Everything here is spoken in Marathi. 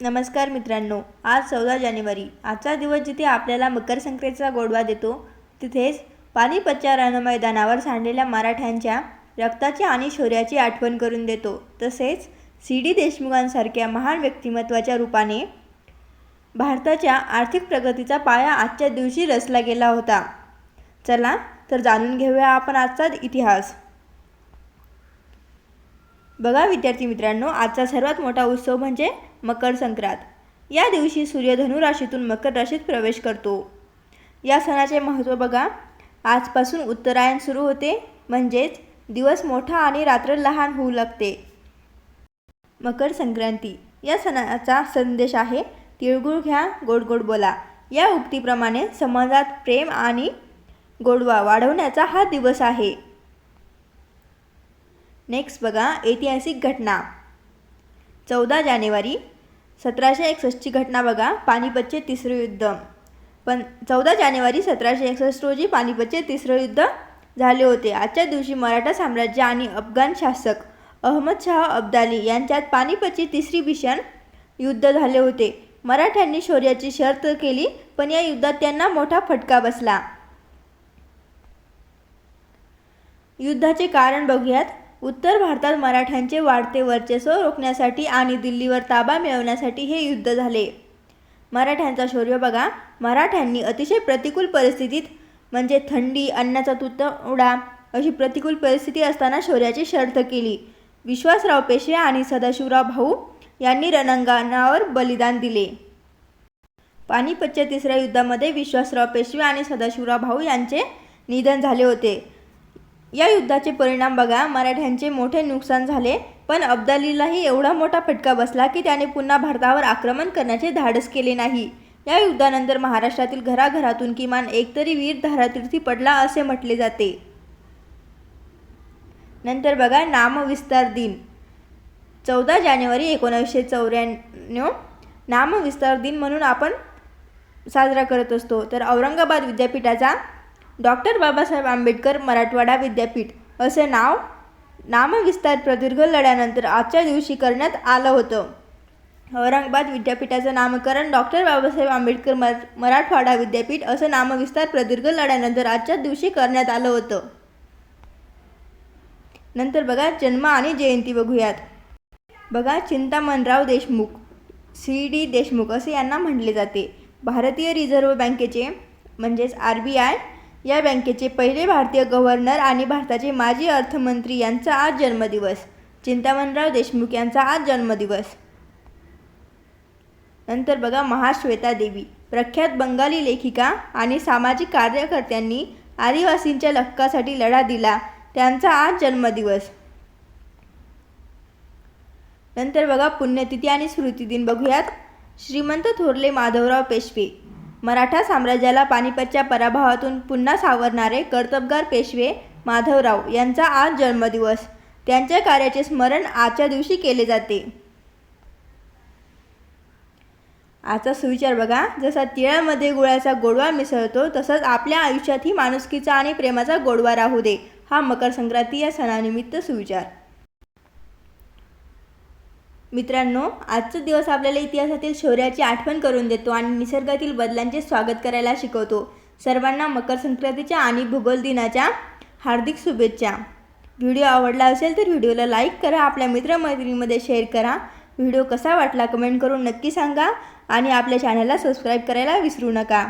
नमस्कार मित्रांनो आज चौदा जानेवारी. आजचा दिवस जिथे आपल्याला मकर संक्रांतीचा गोडवा देतो तिथेच पानिपतच्या रणमैदानावर सांडलेल्या मराठ्यांच्या रक्ताची आणि शौर्याची आठवण करून देतो. तसेच सी डी देशमुखांसारख्या महान व्यक्तिमत्वाच्या रूपाने भारताच्या आर्थिक प्रगतीचा पाया आजच्या दिवशी रचला गेला होता. चला तर जाणून घेऊया आपण आजचा इतिहास. बघा विद्यार्थी मित्रांनो आजचा सर्वात मोठा उत्सव म्हणजे मकर संक्रांत. या दिवशी सूर्य धनु राशीतून मकर राशीत प्रवेश करतो. या सणाचे महत्त्व बघा. आजपासून उत्तरायण सुरू होते म्हणजेच दिवस मोठा आणि रात्र लहान होऊ लागते. मकर संक्रांती. या सणाचा संदेश आहे तिळगुळ घ्या गोड गोड बोला. या उक्तीप्रमाणे समाजात प्रेम आणि गोडवा वाढवण्याचा हा दिवस आहे. नेक्स्ट बघा ऐतिहासिक घटना. चौदा जानेवारी सतराशे एकसष्टची घटना बघा पानिपतचे तिसरे युद्ध. पण चौदा जानेवारी सतराशे एकसष्ट रोजी पानिपतचे तिसरं युद्ध झाले होते. आजच्या दिवशी मराठा साम्राज्य आणि अफगाण शासक अहमद शाह अब्दाली यांच्यात पानिपतची तिसरी भीषण युद्ध झाले होते. मराठ्यांनी शौर्याची शर्त केली पण या युद्धात त्यांना मोठा फटका बसला. युद्धाचे कारण बघूयात. उत्तर भारतात मराठ्यांचे वाढते वर्चस्व रोखण्यासाठी आणि दिल्लीवर ताबा मिळवण्यासाठी हे युद्ध झाले. मराठ्यांचा शौर्य बघा. मराठ्यांनी अतिशय प्रतिकूल परिस्थितीत म्हणजे थंडी अन्नाचा तुतवडा अशी प्रतिकूल परिस्थिती असताना शौर्याची शर्त केली. विश्वासराव पेशवे आणि सदाशिवराव भाऊ यांनी रणांगणावर बलिदान दिले. पानिपतच्या तिसऱ्या युद्धामध्ये विश्वासराव पेशवे आणि सदाशिवराव भाऊ यांचे निधन झाले होते. या युद्धाचे परिणाम बघा. मराठ्यांचे मोठे नुकसान झाले. पण अब्दालीलाही एवढा मोठा फटका बसला की त्याने पुन्हा भारतावर आक्रमण करण्याचे धाडस केले नाही. या युद्धानंतर महाराष्ट्रातील घराघरातून किमान एकतरी वीर धारातीर्थी पडला असे म्हटले जाते. नंतर बघा नामविस्तार दिन. चौदा जानेवारी एकोणीसशे चौऱ्याण्णव. नामविस्तार दिन म्हणून आपण साजरा करत असतो. तर औरंगाबाद विद्यापीठाचा डॉक्टर बाबासाहेब आंबेडकर मराठवाडा विद्यापीठ. असे नाव नामविस्तार प्रदीर्घ लढ्यानंतर आजच्या दिवशी करण्यात आलं होतं. औरंगाबाद विद्यापीठाचं नामकरण डॉक्टर बाबासाहेब आंबेडकर मर मराठवाडा विद्यापीठ असं नामविस्तार प्रदीर्घ लढ्यानंतर आजच्या दिवशी करण्यात आलं होतं. नंतर बघा जन्म आणि जयंती बघूयात. बघा चिंतामणराव देशमुख सी डी देशमुख असे यांना म्हटले जाते. भारतीय रिझर्व्ह बँकेचे म्हणजेच आर बी आय या बँकेचे पहिले भारतीय गव्हर्नर आणि भारताचे माजी अर्थमंत्री यांचा आज जन्मदिवस. चिंतामणराव देशमुख यांचा आज जन्मदिवस. नंतर बघा महाश्वेता देवी प्रख्यात बंगाली लेखिका आणि सामाजिक कार्यकर्त्यांनी आदिवासींच्या हक्कासाठी लढा दिला. त्यांचा आज जन्मदिवस. नंतर बघा पुण्यतिथी आणि स्मृतिदिन बघूयात. श्रीमंत थोरले माधवराव पेशवे मराठा साम्राज्याला पानिपतच्या पराभवातून पुन्हा सावरणारे कर्तबगार पेशवे माधवराव यांचा आज जन्मदिवस. त्यांच्या कार्याचे स्मरण आजच्या दिवशी केले जाते. आजचा सुविचार बघा. जसा तिळामध्ये गुळाचा गोडवा मिसळतो तसंच आपल्या आयुष्यातही माणुसकीचा आणि प्रेमाचा गोडवा राहू दे. हा मकर संक्रांती या सणानिमित्त सुविचार. मित्रांनो आजचा दिवस आपल्याला इतिहासातील शौर्याची आठवण करून देतो आणि निसर्गातील बदलांचे स्वागत करायला शिकवतो. सर्वांना मकर संक्रांतीच्या आणि भूगोल दिनाच्या हार्दिक शुभेच्छा. व्हिडिओ आवडला असेल तर व्हिडिओला लाईक करा आपल्या मित्रमैत्रिणीमध्ये शेअर करा. व्हिडिओ कसा वाटला कमेंट करून नक्की सांगा आणि आपल्या चॅनलला सबस्क्राईब करायला विसरू नका.